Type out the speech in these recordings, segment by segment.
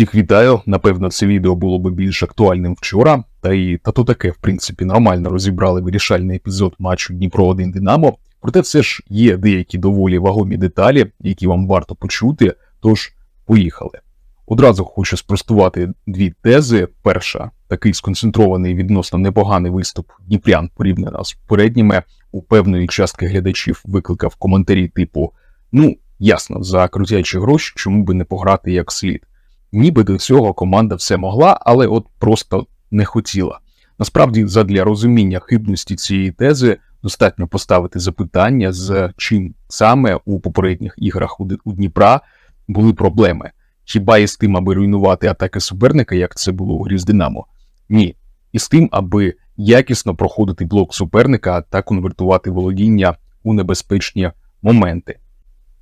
Всіх вітаю. Напевно, це відео було би більш актуальним вчора. Та і та то таке, в принципі, нормально розібрали вирішальний епізод матчу Дніпро 1 Динамо. Проте все ж є деякі доволі вагомі деталі, які вам варто почути. Тож поїхали. Одразу хочу спростувати дві тези. Перша, такий сконцентрований відносно непоганий виступ Дніпрян порівняно з попередніми. У певної частки глядачів викликав коментарі типу: Ну, ясно, за крутячі гроші, чому би не пограти як слід. Ніби до цього команда все могла, але от просто не хотіла. Насправді, задля розуміння хибності цієї тези достатньо поставити запитання, з чим саме у попередніх іграх у Дніпра були проблеми. Хіба із тим, аби руйнувати атаки суперника, як це було у грі з Динамо? Ні. І з тим, аби якісно проходити блок суперника та конвертувати володіння у небезпечні моменти.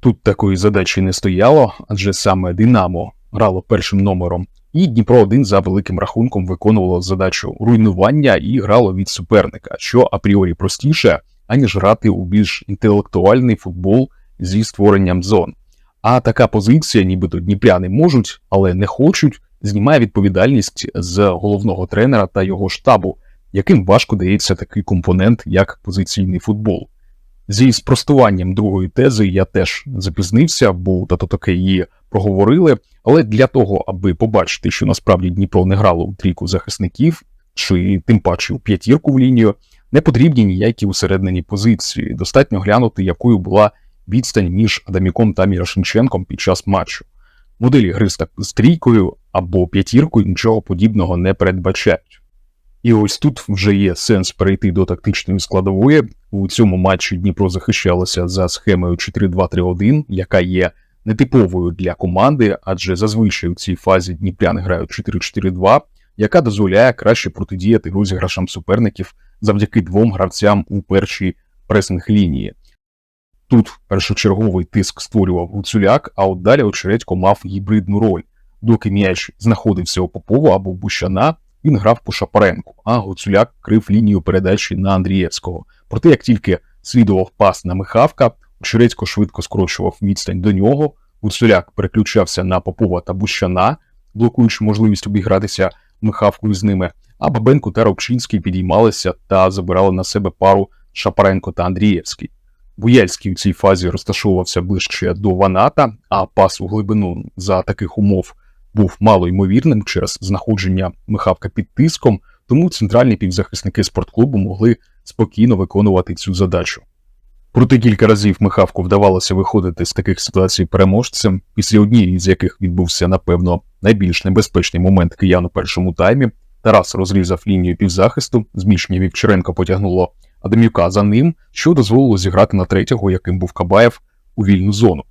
Тут такої задачі не стояло, адже саме Динамо грало першим номером, і Дніпро 1 за великим рахунком виконувало задачу руйнування і грало від суперника, що апріорі простіше, аніж грати у більш інтелектуальний футбол зі створенням зон. А така позиція, нібито дніпряни можуть, але не хочуть, знімає відповідальність з головного тренера та його штабу, яким важко дається такий компонент, як позиційний футбол. Зі спростуванням другої тези я теж запізнився, бо тато таке її проговорили. Але для того, аби побачити, що насправді Дніпро не грало у трійку захисників, чи тим паче у п'ятірку в лінію, не потрібні ніякі усереднені позиції. Достатньо глянути, якою була відстань між Адаміком та Мірошниченком під час матчу. Моделі гри з трійкою або п'ятіркою нічого подібного не передбачають. І ось тут вже є сенс перейти до тактичної складової. У цьому матчі Дніпро захищалося за схемою 4-2-3-1, яка є нетиповою для команди, адже зазвичай у цій фазі Дніпряни грають 4-4-2, яка дозволяє краще протидіяти розіграшам суперників завдяки двом гравцям у першій пресинг лінії. Тут першочерговий тиск створював Гуцуляк, а от далі Очередько мав гібридну роль. Доки м'яч знаходився у Попова або Бущана, він грав по Шапаренку, а Гуцуляк крив лінію передачі на Андрієвського. Проте, як тільки слідував пас на Михавка, Очередько швидко скорочував відстань до нього, Гуцуляк переключався на Попова та Бущана, блокуючи можливість обігратися Михавкою з ними, а Бабенко та Робчинський підіймалися та забирали на себе пару Шапаренко та Андрієвський. Буяльський у цій фазі розташовувався ближче до Ваната, а пас у глибину за таких умов був мало ймовірним через знаходження Михавка під тиском, тому центральні півзахисники спортклубу могли спокійно виконувати цю задачу. Проте кілька разів Михавку вдавалося виходити з таких ситуацій переможцем, після однієї з яких відбувся, напевно, найбільш небезпечний момент киян у першому таймі. Тарас розрізав лінію півзахисту, зміщення Вівчаренка потягнуло Адамюка за ним, що дозволило зіграти на третього, яким був Кабаєв, у вільну зону.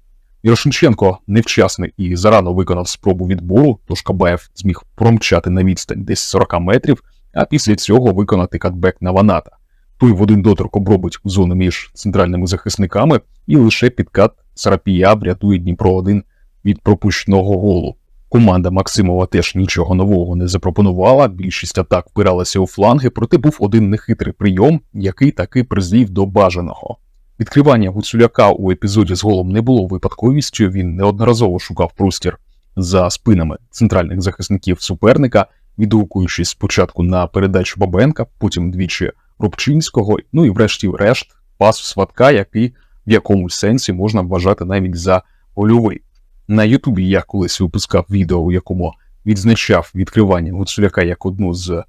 Мірошниченко невчасно і зарано виконав спробу відбору, тож Кабаєв зміг промчати на відстань десь 40 метрів, а після цього виконати катбек на Ваната. Той в один доторк обробить зону між центральними захисниками, і лише підкат Сарапія врятує Дніпро 1 від пропущеного голу. Команда Максимова теж нічого нового не запропонувала. Більшість атак впиралася у фланги, проте був один нехитрий прийом, який таки призвів до бажаного. Відкривання Гуцуляка у епізоді з голом не було випадковістю. Він неодноразово шукав простір за спинами центральних захисників суперника, відгукуючись спочатку на передачу Бабенка, потім двічі Рубчинського, ну і врешті-решт пас сватка, який в якомусь сенсі можна вважати навіть за гольовий. На Ютубі я колись випускав відео, у якому відзначав відкривання Гуцуляка як одну з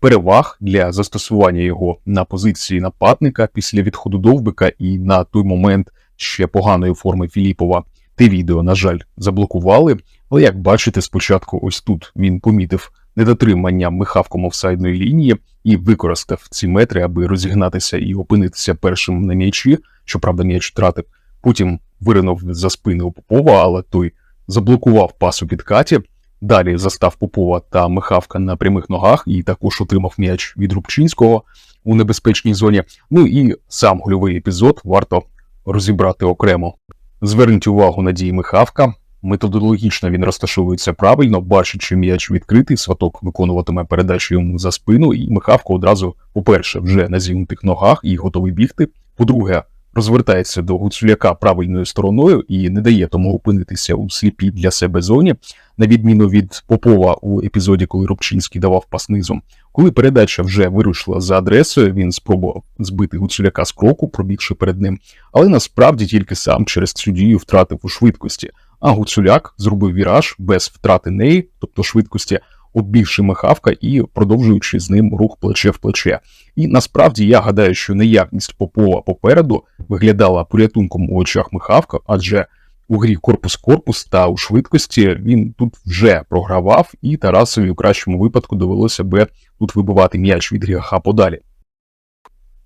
переваг для застосування його на позиції нападника після відходу довбика і на той момент ще поганої форми Філіпова. Те відео, на жаль, заблокували. Але як бачите, спочатку ось тут він помітив недотримання михавком офсайдної лінії і використав ці метри, аби розігнатися і опинитися першим на м'ячі. Щоправда, м'яч втратив. Потім виринув за спини у Попова, але той заблокував пас у підкаті. Далі застав Попова та Михавка на прямих ногах і також отримав м'яч від Рубчинського у небезпечній зоні. Ну і сам гольовий епізод варто розібрати окремо. Зверніть увагу на дії Михавка. Методологічно він розташовується правильно, бачачи м'яч відкритий, сваток виконуватиме передачу йому за спину, і Михавко одразу, по-перше, вже на зігнутих ногах і готовий бігти. По-друге, розвертається до Гуцуляка правильною стороною і не дає тому опинитися у сліпій для себе зоні, на відміну від Попова у епізоді, коли Рубчинський давав пас низом. Коли передача вже вирушила за адресою, він спробував збити Гуцуляка з кроку, пробігши перед ним, але насправді тільки сам через цю дію втратив у швидкості. А Гуцуляк зробив віраж без втрати неї, тобто швидкості, оббігши Михавка і продовжуючи з ним рух плече в плече. І насправді я гадаю, що неявність Попова попереду виглядала порятунком у очах Михавка, адже у грі корпус-корпус та у швидкості він тут вже програвав, і Тарасові у кращому випадку довелося би тут вибивати м'яч від гріха подалі.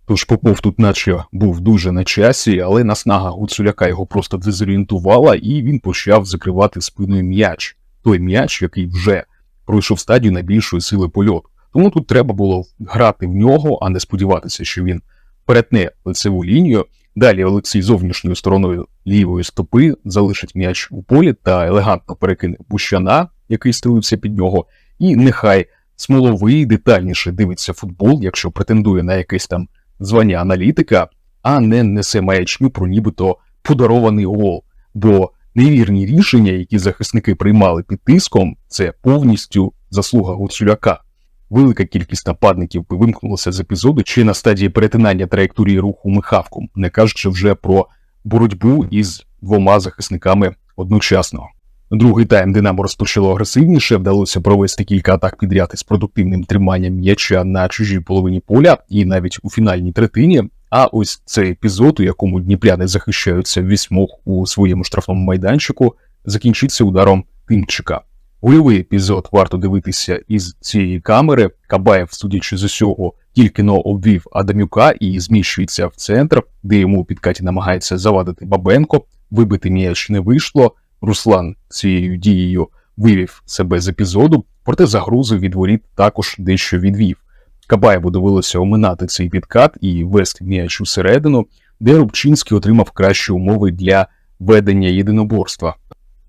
Тож Попов тут наче був дуже на часі, але наснага Гуцуляка його просто дезорієнтувала, і він почав закривати спиною м'яч. Той м'яч, який вже пройшов стадію найбільшої сили польоту. Тому тут треба було грати в нього, а не сподіватися, що він перетне лицеву лінію. Далі Олексій зовнішньою стороною лівої стопи залишить м'яч у полі та елегантно перекине Бущана, який стелився під нього, і нехай смоловий детальніше дивиться футбол, якщо претендує на якесь там звання аналітика, а не несе маячню про нібито подарований гол. Бо невірні рішення, які захисники приймали під тиском, це повністю заслуга Гуцуляка. Велика кількість нападників вимкнулася з епізоду чи на стадії перетинання траєкторії руху Михавком, не кажучи вже про боротьбу із двома захисниками одночасно. Другий тайм Динамо розпочало агресивніше, вдалося провести кілька атак підряд із продуктивним триманням м'яча на чужій половині поля і навіть у фінальній третині. А ось цей епізод, у якому дніпряни захищаються вісьмох у своєму штрафному майданчику, закінчиться ударом Тимчика. Гольовий епізод варто дивитися із цієї камери. Кабаєв, судячи з усього, тільки но обвів Адамюка і зміщується в центр, де йому у підкаті намагається завадити Бабенко. Вибити м'яч не вийшло. Руслан цією дією вивів себе з епізоду, проте загрозу від воріт також дещо відвів. Кабаєву довелося оминати цей підкат і вести м'яч усередину, де Рубчинський отримав кращі умови для ведення єдиноборства.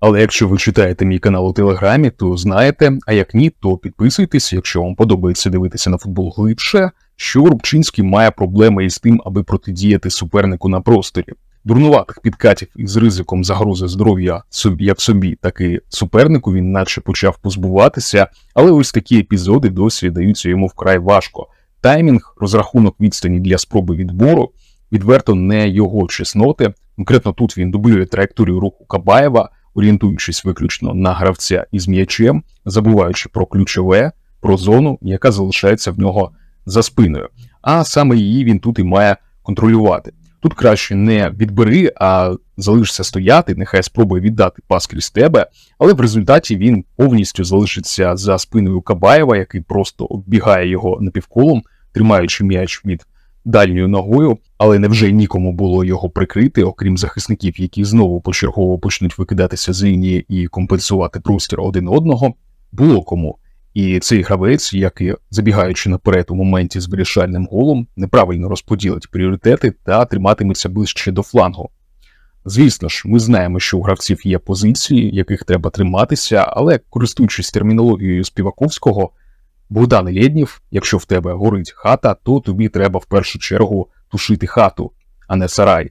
Але якщо ви читаєте мій канал у Телеграмі, то знаєте, а як ні, то підписуйтесь, якщо вам подобається дивитися на футбол глибше, що Рубчинський має проблеми із тим, аби протидіяти супернику на просторі. Дурнуватих підкатів із ризиком загрози здоров'я як собі, так і супернику він наче почав позбуватися, але ось такі епізоди досі даються йому вкрай важко. Таймінг, розрахунок відстані для спроби відбору, відверто не його чесноти. Конкретно тут він дублює траєкторію руху Кабаєва, орієнтуючись виключно на гравця із м'ячем, забуваючи про ключове, про зону, яка залишається в нього за спиною. А саме її він тут і має контролювати. Тут краще не відбери, а залишся стояти, нехай спробує віддати пас крізь тебе, але в результаті він повністю залишиться за спиною Кабаєва, який просто оббігає його напівколом, тримаючи м'яч від дальньою ногою, але невже нікому було його прикрити, окрім захисників, які знову почергово почнуть викидатися з лінії і компенсувати простір один одного, було кому. І цей гравець, як і забігаючи наперед у моменті з вирішальним голом, неправильно розподілить пріоритети та триматиметься ближче до флангу. Звісно ж, ми знаємо, що у гравців є позиції, яких треба триматися, але користуючись термінологією Співаковського, Богдан Лєднів, якщо в тебе горить хата, то тобі треба в першу чергу тушити хату, а не сарай.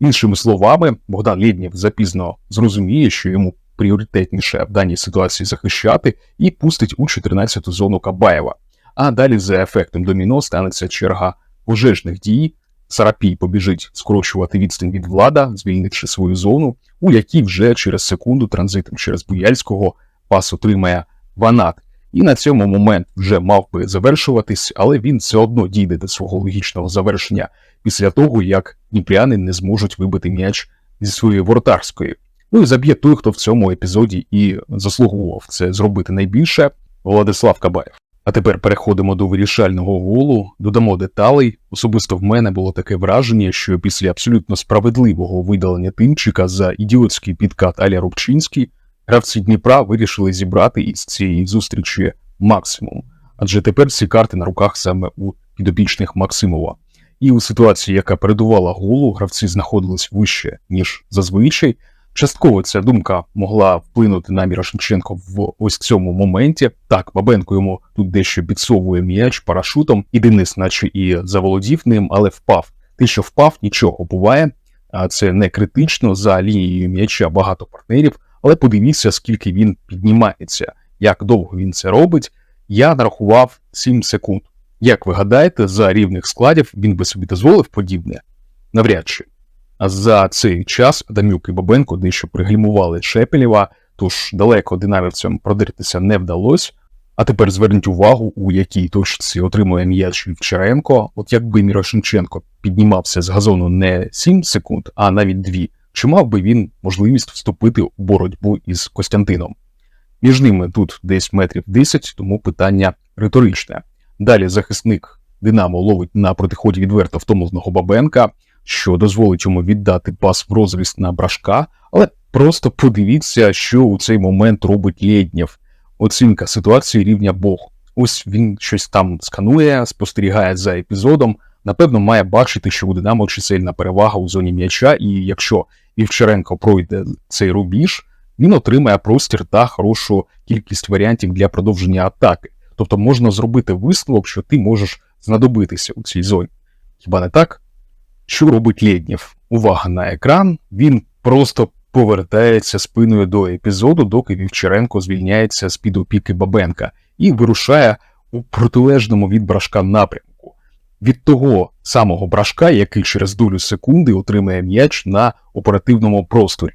Іншими словами, Богдан Лєднів запізно зрозуміє, що йому пріоритетніше в даній ситуації захищати і пустить у 14-ту зону Кабаєва. А далі за ефектом доміно станеться черга пожежних дій. Сарапій побіжить скорочувати відстань від влада, звільнивши свою зону, у якій вже через секунду транзитом через Буяльського пас отримає Ванат. І на цьому момент вже мав би завершуватись, але він все одно дійде до свого логічного завершення після того, як дніпряни не зможуть вибити м'яч зі своєї воротарської. Ну і заб'є той, хто в цьому епізоді і заслуговував це зробити найбільше Владислав Кабаєв. А тепер переходимо до вирішального голу, додамо деталей. Особисто в мене було таке враження, що після абсолютно справедливого видалення тимчика за ідіотський підкат Аля Рубчинський гравці Дніпра вирішили зібрати із цієї зустрічі максимум, адже тепер ці карти на руках саме у підопічних Максимова. І у ситуації, яка передувала голу, гравці знаходились вище ніж зазвичай. Частково ця думка могла вплинути на Мірошниченко в ось цьому моменті. Так, Бабенко йому тут дещо підсовує м'яч парашутом, і Денис, наче і заволодів ним, але впав Ти, що впав, нічого буває, це не критично за лінією м'яча багато партнерів, але подивіться, скільки він піднімається, як довго він це робить. Я нарахував 7 секунд. Як ви гадаєте, за рівних складів він би собі дозволив подібне? Навряд чи. За цей час Адамюк і Бабенко дещо пригальмували Шепелєва, тож далеко динамівцям продертися не вдалося. А тепер зверніть увагу, у якій точці отримує м'яч Вівчаренко. От якби Мірошниченко піднімався з газону не 7 секунд, а навіть 2, чи мав би він можливість вступити у боротьбу із Костянтином? Між ними тут десь метрів 10, тому питання риторичне. Далі захисник Динамо ловить на протиході відверто втомленого Бабенка, що дозволить йому віддати пас в розріз на брашка, але просто подивіться, що у цей момент робить Лєднєв. Оцінка ситуації рівня Бог. Ось він щось там сканує, спостерігає за епізодом. Напевно, має бачити, що у Динамо чисельна перевага у зоні м'яча, і якщо Вівчаренко пройде цей рубіж, він отримає простір та хорошу кількість варіантів для продовження атаки. Тобто можна зробити висновок, що ти можеш знадобитися у цій зоні. Хіба не так? Що робить Лєднєв? Увага на екран, він просто повертається спиною до епізоду, доки Вівчаренко звільняється з під опіки Бабенка і вирушає у протилежному від брашка напрямку. Від того самого брашка, який через долю секунди отримає м'яч на оперативному просторі.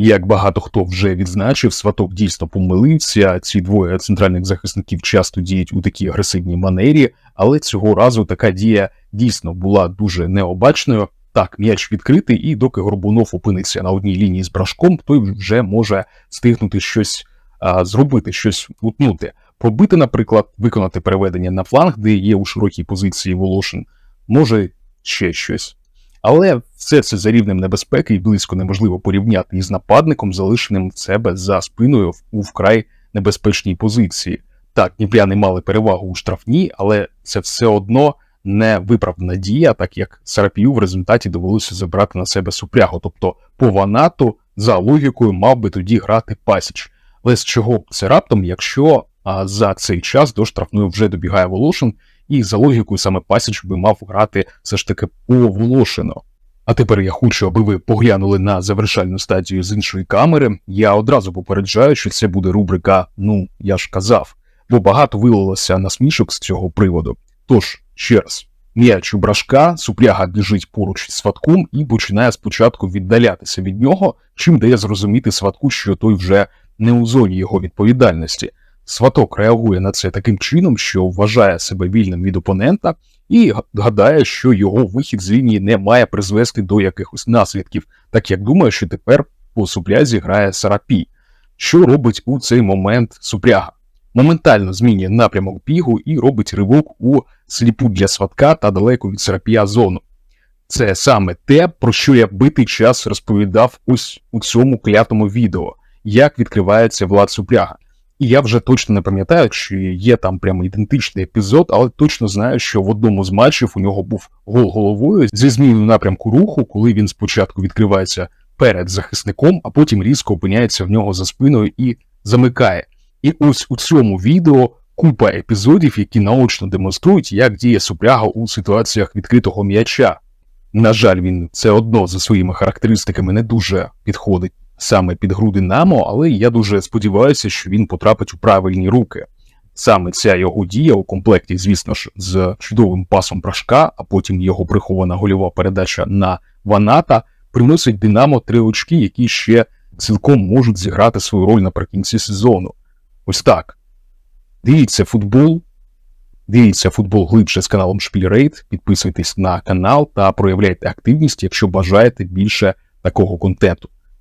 Як багато хто вже відзначив, сваток дійсно помилився. Ці двоє центральних захисників часто діють у такій агресивній манері, але цього разу така дія дійсно була дуже необачною. Так, м'яч відкритий, і доки Горбунов опиниться на одній лінії з брашком, той вже може стигнути щось а, зробити, щось утнути. Пробити, наприклад, виконати переведення на фланг, де є у широкій позиції Волошин, може ще щось. Але все це за рівнем небезпеки і близько неможливо порівняти із нападником, залишеним в себе за спиною у вкрай небезпечній позиції. Так, дніпряни мали перевагу у штрафній, але це все одно не виправдана дія, так як Сарапію в результаті довелося забрати на себе супрягу. Тобто по ванату за логікою мав би тоді грати пасіч. Але з чого це раптом, якщо за цей час до штрафної вже добігає Волошин, і за логікою саме пасіч би мав грати все ж таки по Волошину. А тепер я хочу, аби ви поглянули на завершальну стадію з іншої камери. Я одразу попереджаю, що це буде рубрика Ну, я ж казав, бо багато вилилося насмішок з цього приводу. Тож, ще раз, м'яч у брашка, супряга біжить поруч з сватком і починає спочатку віддалятися від нього, чим дає зрозуміти сватку, що той вже не у зоні його відповідальності. Сваток реагує на це таким чином, що вважає себе вільним від опонента і гадає, що його вихід з лінії не має призвести до якихось наслідків, так як думає, що тепер по суплязі грає Сарапій. Що робить у цей момент супряга? Моментально змінює напрямок бігу і робить ривок у сліпу для сватка та далеко від Сарапія зону. Це саме те, про що я битий час розповідав ось у цьому клятому відео, як відкривається влад супряга. І я вже точно не пам'ятаю, чи є там прямо ідентичний епізод, але точно знаю, що в одному з матчів у нього був гол головою зі зміною напрямку руху, коли він спочатку відкривається перед захисником, а потім різко опиняється в нього за спиною і замикає. І ось у цьому відео купа епізодів, які наочно демонструють, як діє супряга у ситуаціях відкритого м'яча. На жаль, він все одно за своїми характеристиками не дуже підходить саме під гру Динамо, але я дуже сподіваюся, що він потрапить у правильні руки. Саме ця його дія у комплекті, звісно ж, з чудовим пасом Прашка, а потім його прихована гольова передача на Ваната, приносить Динамо три очки, які ще цілком можуть зіграти свою роль наприкінці сезону. Ось так. Дивіться футбол. Дивіться футбол глибше з каналом Шпільрейт, підписуйтесь на канал та проявляйте активність, якщо бажаєте більше такого контенту.